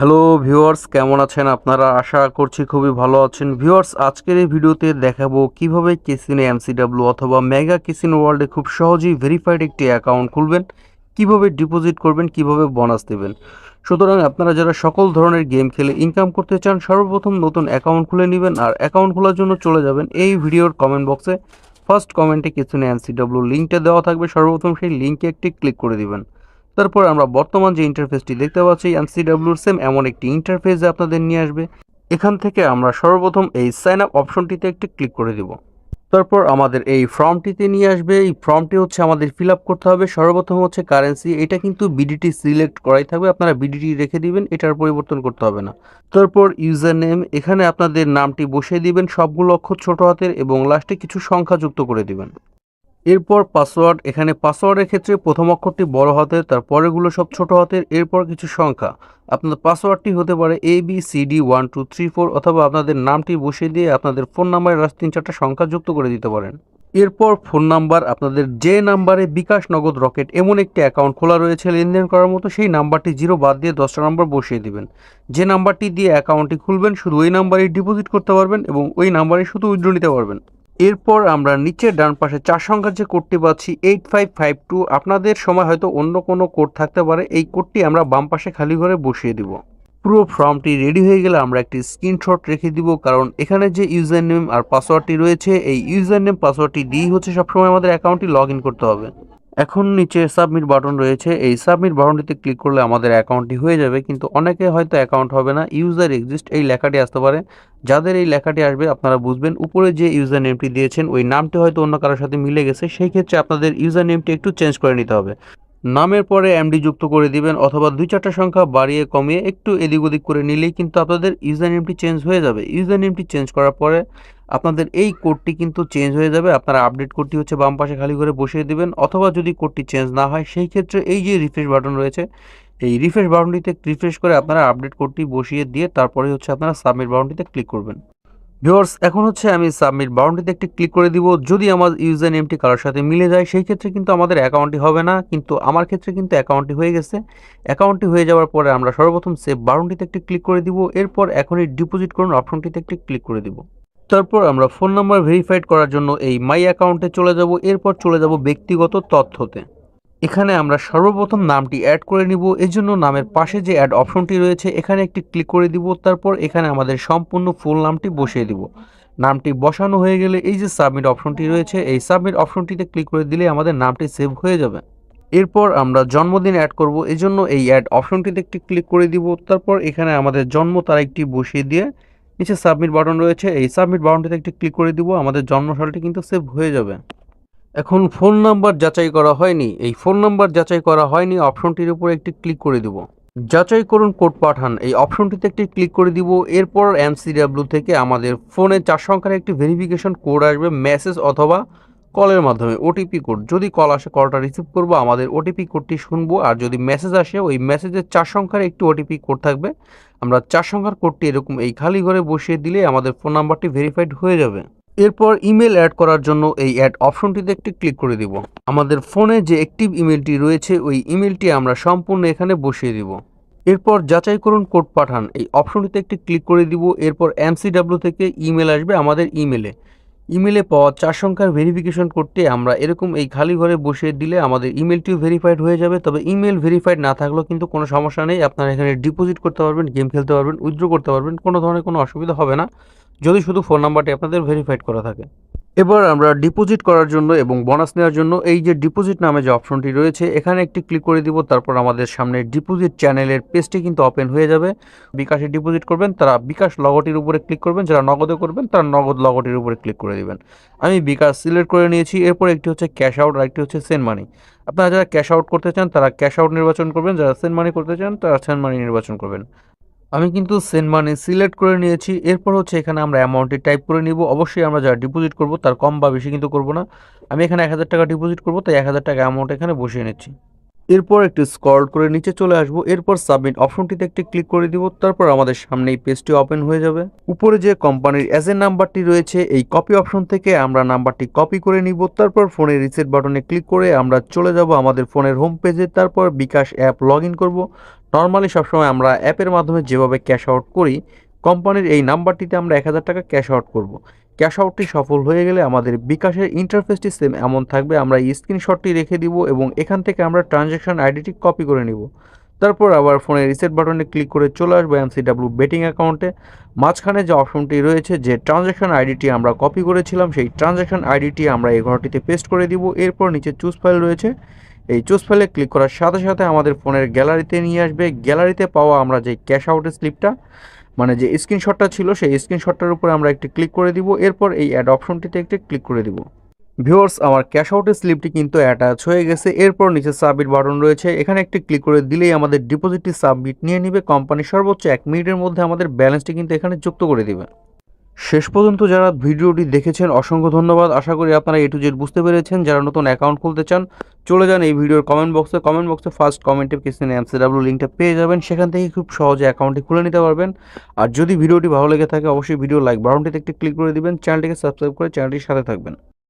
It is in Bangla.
হ্যালো ভিউয়ার্স, কেমন আছেন আপনারা? আশা করছি খুবই ভালো আছেন। ভিউয়ার্স, আজকের এই ভিডিওতে দেখাবো কীভাবে কেসিনো এমসিডাব্লিউ অথবা মেগা কেসিনো ওয়ার্ল্ডে খুব সহজেই ভেরিফাইড একটি অ্যাকাউন্ট খুলবেন, কীভাবে ডিপোজিট করবেন, কীভাবে বোনাস দেবেন। সুতরাং আপনারা যারা সকল ধরনের গেম খেলে ইনকাম করতে চান, সর্বপ্রথম নতুন অ্যাকাউন্ট খুলে নেবেন আর অ্যাকাউন্ট খোলার জন্য চলে যাবেন এই ভিডিওর কমেন্ট বক্সে ফার্স্ট কমেন্টে কেসিনো এমসিডাব্লিউ লিঙ্কটা দেওয়া থাকবে, সর্বপ্রথম সেই লিঙ্কে একটি ক্লিক করে দিবেন। তারপর আমরা বর্তমান যে ইন্টারফেসটি দেখতে পাচ্ছি এমসিডাব্লিউর সেম এমন একটি ইন্টারফেস আপনাদের নিয়ে আসবে। এখান থেকে আমরা সর্বপ্রথম এই সাইন আপ অপশনটিতে একটি ক্লিক করে দিব। তারপর আমাদের এই ফর্মটিতে নিয়ে আসবে। এই ফর্মটি হচ্ছে আমাদের ফিল করতে হবে। সর্বপ্রথম হচ্ছে কারেন্সি এটা কিন্তু বিডিটি সিলেক্ট করাই থাকবে। আপনারা বিডিটি রেখে দিবেন। এটার পরিবর্তন করতে হবে না। তারপর ইউজার নেম এখানে আপনাদের নামটি বসিয়ে দিবেন। সবগুলো অক্ষর ছোট হাতের এবং লাস্টে কিছু সংখ্যা যুক্ত করে দিবেন। এরপর পাসওয়ার্ড এখানে পাসওয়ার্ডের ক্ষেত্রে প্রথম অক্ষরটি বড় হাতের, তার পরেরগুলো সব ছোট হাতের, এরপর কিছু সংখ্যা। আপনার পাসওয়ার্ডটি হতে পারে A B C D one two three four অথবা আপনাদের নামটি বসিয়ে দিয়ে আপনাদের ফোন নাম্বারের লাস্ট তিন চারটা সংখ্যা যুক্ত করে দিতে পারেন। এরপর ফোন নাম্বার আপনাদের যে নাম্বারে বিকাশ নগদ রকেট এমন একটি অ্যাকাউন্ট খোলা রয়েছে লেনদেন করার মতো, সেই নাম্বারটি জিরো বাদ দিয়ে দশটা নাম্বার বসিয়ে দিবেন। যে নাম্বারটি দিয়ে অ্যাকাউন্টটি খুলবেন, শুধু ওই নাম্বারেই ডিপোজিট করতে পারবেন এবং ওই নাম্বারে শুধু উইথড্র নিতে পারবেন। এরপর আমরা নিচের ডান পাশে চার সংখ্যার যে কোডটি পাচ্ছি এইট ফাইভ ফাইভ টু আপনাদের সময় হয়তো অন্য কোনো কোড থাকতে পারে, এই কোডটি আমরা বাম পাশে খালি ঘরে বসিয়ে দিব। পুরো ফর্মটি রেডি হয়ে গেলে আমরা একটি স্ক্রিনশট রেখে দিব, কারণ এখানে যে ইউজার নেম আর পাসওয়ার্ডটি রয়েছে, এই ইউজার নেম পাসওয়ার্ডটি দিয়েই হচ্ছে সবসময় আমাদের অ্যাকাউন্টটি লগ করতে হবে। এখন নিচে সাবমিট বাটন রয়েছে। এই সাবমিট বাটনটিতে ক্লিক করলে আমাদের অ্যাকাউন্টটি হয়ে যাবে, কিন্তু অনেকে হয়তো অ্যাকাউন্ট হবে না। ইউজার এক্সিস্ট এই লেখাটি আসতে পারে। যাদের এই লেখাটি আসবে, আপনারা বুঝবেন উপরে যে ইউজার নেমটি দিয়েছেন, ওই নামটি হয়তো অন্য কারোর সাথে মিলে গেছে। সেই ক্ষেত্রে আপনাদের ইউজার নেমটি একটু চেঞ্জ করে নিতে হবে। নামের পরে এমডি যুক্ত করে দিবেন, অথবা দুই চারটা সংখ্যা বাড়িয়ে কমিয়ে একটু এদিক ওদিক করে নিলেই কিন্তু আপনাদের ইউজার নেমটি চেঞ্জ হয়ে যাবে। ইউজার নেমটি চেঞ্জ করার পরে আপনাদের এই কোডটি কিন্তু চেঞ্জ হয়ে যাবে। আপনারা আপডেট কোডটি হচ্ছে বাম পাশে খালি করে বসিয়ে দিবেন। অথবা যদি কোডটি চেঞ্জ না হয়, সেই ক্ষেত্রে এই যে রিফ্রেশ বাটন রয়েছে, এই রিফ্রেশ বাটনটিতে রিফ্রেশ করে আপনারা আপডেট কোডটি বসিয়ে দিয়ে তারপরে হচ্ছে আপনারা সাবমিট বাটনটিতে ক্লিক করবেন। ভিউয়ার্স এখন হচ্ছে আমি সাবমিট বাউন্ডারিতে একটি ক্লিক করে দিব। যদি আমার ইউজার নেমটি কারোর সাথে মিলে যায়, সেই ক্ষেত্রে কিন্তু আমাদের অ্যাকাউন্টটি হবে না। কিন্তু আমার ক্ষেত্রে কিন্তু অ্যাকাউন্টটি হয়ে গেছে। অ্যাকাউন্টটি হয়ে যাওয়ার পরে আমরা সর্বপ্রথম সেভ বাউন্ডারিতে একটি ক্লিক করে দিব। এরপর এখনই ডিপোজিট করুন অপশনটিতে একটি ক্লিক করে দিব। তারপর আমরা ফোন নাম্বার ভেরিফাইড করার জন্য এই মাই অ্যাকাউন্টে চলে যাব, এরপর চলে যাব ব্যক্তিগত তথ্যতে। এখানে আমরা সর্বপ্রথম নামটি অ্যাড করে নিব এর জন্য নামের পাশে যে অ্যাড অপশনটি রয়েছে, এখানে একটি ক্লিক করে দিব, তারপর এখানে আমাদের সম্পূর্ণ ফুল নামটি বসিয়ে দিব। নামটি বসানো হয়ে গেলে এই যে সাবমিট অপশনটি রয়েছে, এই সাবমিট অপশনটিতে ক্লিক করে দিলে আমাদের নামটি সেভ হয়ে যাবে। এরপর আমরা জন্মদিন অ্যাড করব, এজন্য এই অ্যাড অপশনটিতে একটি ক্লিক করে দিব, তারপর এখানে আমাদের জন্ম তারিখটি বসিয়ে দিয়ে নিচে সাবমিট বাটন রয়েছে। এই সাবমিট বাটনটিতে একটি ক্লিক করে দিব, আমাদের জন্মসালটি কিন্তু সেভ হয়ে যাবে। এখন ফোন নাম্বার যাচাই করা হয়নি। এই ফোন নাম্বার যাচাই করা হয়নি, অপশনটির উপর একটি ক্লিক করে দিব। যাচাই করুন কোড পাঠান। এই অপশনটিতে একটি ক্লিক করে দিব। এরপর এমসিডাব্লিউ থেকে আমাদের ফোনে চার সংখ্যার একটি ভেরিফিকেশন কোড আসবে মেসেজ অথবা কলের মাধ্যমে ওটিপি কোড যদি কল আসে, কলটা রিসিভ করব, আমাদের ওটিপি কোডটি শুনব, আর যদি মেসেজ আসে, ওই মেসেজের চার সংখ্যার একটি ওটিপি কোড থাকবে। আমরা চার সংখ্যার কোডটি এরকম এই খালি ঘরে বসিয়ে দিলে আমাদের ফোন নাম্বারটি ভেরিফাইড হয়ে যাবে। এরপর ইমেল অ্যাড করার জন্য এই অ্যাড অপশনটিতে একটি ক্লিক করে দিব। আমাদের ফোনে যে অ্যাক্টিভ ইমেলটি রয়েছে, ওই ইমেলটি আমরা সম্পূর্ণ এখানে বসিয়ে দিব। এরপর যাচাই করুন কোড পাঠান। এই অপশনটিতে একটি ক্লিক করে দিব। এরপর এমসিডাব্লিউ থেকে ইমেল আসবে আমাদের ইমেলে ইমেলে পাওয়া চার সংখ্যার ভেরিফিকেশন করতে আমরা এরকম এই খালি ঘরে বসিয়ে দিলে আমাদের ইমেলটিও ভেরিফাইড হয়ে যাবে। তবে ইমেল ভেরিফাইড না থাকলেও কিন্তু কোনো সমস্যা নেই। আপনারা এখানে ডিপোজিট করতে পারবেন গেম খেলতে পারবেন উইথড্র করতে পারবেন, কোনো ধরনের কোনো অসুবিধা হবে না। যদি শুধু ফোন নাম্বারটি আপনাদের ভেরিফাইড করা থাকে। এবার আমরা ডিপোজিট করার জন্য এবং বোনাস নেওয়ার জন্য এই যে ডিপোজিট নামে যে অপশনটি রয়েছে, এখানে একটি ক্লিক করে দিব, তারপর আমাদের সামনে ডিপোজিট চ্যানেলের পেজটি কিন্তু ওপেন হয়ে যাবে। বিকাশে ডিপোজিট করবেন, তারা বিকাশ লগটির উপরে ক্লিক করবেন, যারা নগদে করবেন, তারা নগদ লগটির উপরে ক্লিক করে দিবেন। আমি বিকাশ সিলেক্ট করে নিয়েছি, এরপর একটি হচ্ছে ক্যাশ আউট আর একটি হচ্ছে সেন্ড মানি আপনারা যারা ক্যাশ আউট করতে চান, তারা ক্যাশ আউট নির্বাচন করবেন, যারা সেন্ড মানি করতে চান, তারা সেন্ড মানি নির্বাচন করবেন। আমি কিন্তু সেন্ড মানি সিলেক্ট করে নিয়েছি। এরপর হচ্ছে এখানে আমরা অ্যামাউন্টটি টাইপ করে নিব। অবশ্যই আমরা যারা ডিপোজিট করব তার কম বা বেশি কিন্তু করব না। আমি এখানে এক হাজার টাকা ডিপোজিট করব, তাই এক হাজার টাকা অ্যামাউন্ট এখানে বসিয়ে নিচ্ছি। এরপর একটু স্ক্রল করে নিচে চলে আসব। এরপর সাবমিট অপশনটিতে একটি ক্লিক করে দিব। তারপর আমাদের সামনে এই পেজটি ওপেন হয়ে যাবে। উপরে যে কোম্পানির এজেন্ট নাম্বারটি রয়েছে, এই কপি অপশন থেকে আমরা নাম্বারটি কপি করে নিব। তারপর ফোনের রিসেট বাটনে ক্লিক করে আমরা চলে যাব আমাদের ফোনের হোম পেজে। তারপর বিকাশ অ্যাপ লগ ইন করব। নর্মালি সবসময় আমরা অ্যাপের মাধ্যমে যেভাবে ক্যাশ আউট করি কোম্পানির এই নাম্বারটিতে আমরা এক হাজার টাকা ক্যাশ আউট করব। ক্যাশ আউটটি সফল হয়ে গেলে আমাদের বিকাশের ইন্টারফেসটি সেম এমন থাকবে। আমরা এই স্ক্রিনশটটি রেখে দিব এবং এখান থেকে আমরা ট্রানজ্যাকশন আইডিটি কপি করে নিব। তারপর আবার ফোনে রিসেট বাটনে ক্লিক করে চলে আসব এমসিডাব্লিউ বেটিং অ্যাকাউন্টে মাঝখানে যে অপশনটি রয়েছে, যে ট্রানজ্যাকশন আইডিটি আমরা কপি করেছিলাম, সেই ট্রানজ্যাকশন আইডিটি আমরা এই ঘরটিতে পেস্ট করে দিব। এরপর নিচে চুজ ফাইল রয়েছে। এই চুজ ফাইলে ক্লিক করার সাথে সাথে আমাদের ফোনের গ্যালারিতে নিয়ে আসবে। গ্যালারিতে পাওয়া আমরা যে ক্যাশ আউটের স্লিপটা মানে যে স্ক্রিনশটটা ছিল, সেই স্ক্রিনশটটার উপরে আমরা একটি ক্লিক করে দিব। এরপর এই অ্যাড অপশনটিতে একটি ক্লিক করে দিব। ভিউয়ার্স আমার ক্যাশ আউটের স্লিপটি কিন্তু অ্যাটাচ হয়ে গেছে। এরপর নিচে সাবমিট বাটন রয়েছে। এখানে একটি ক্লিক করে দিলেই আমাদের ডিপোজিটটি সাবমিট নিয়ে নিবে। কোম্পানি সর্বোচ্চ এক মিনিটের মধ্যে আমাদের ব্যালেন্সটি কিন্তু এখানে যুক্ত করে দিবে। শেষ পর্যন্ত যারা ভিডিওটি দেখেছেন, অসংখ্য ধন্যবাদ। আশা করি আপনারা এটু জেড বুঝতে পেরেছেন। যারা নতুন অ্যাকাউন্ট খুলতে চান, চলে যান এই ভিডিওর কমেন্ট বক্সে কমেন্ট বক্সে ফার্স্ট কমেন্টে কিসিন এমসি ডাব্লিউ লিঙ্কটা পেয়ে যাবেন। সেখান থেকে খুব সহজে অ্যাকাউন্টটি খুলে নিতে পারবেন। আর যদি ভিডিওটি ভালো লেগে থাকে, অবশ্যই ভিডিও লাইক বাটনটিতে একটি ক্লিক করে দিবেন। চ্যানেলটিকে সাবস্ক্রাইব করে চ্যানেলটির সাথে থাকবেন।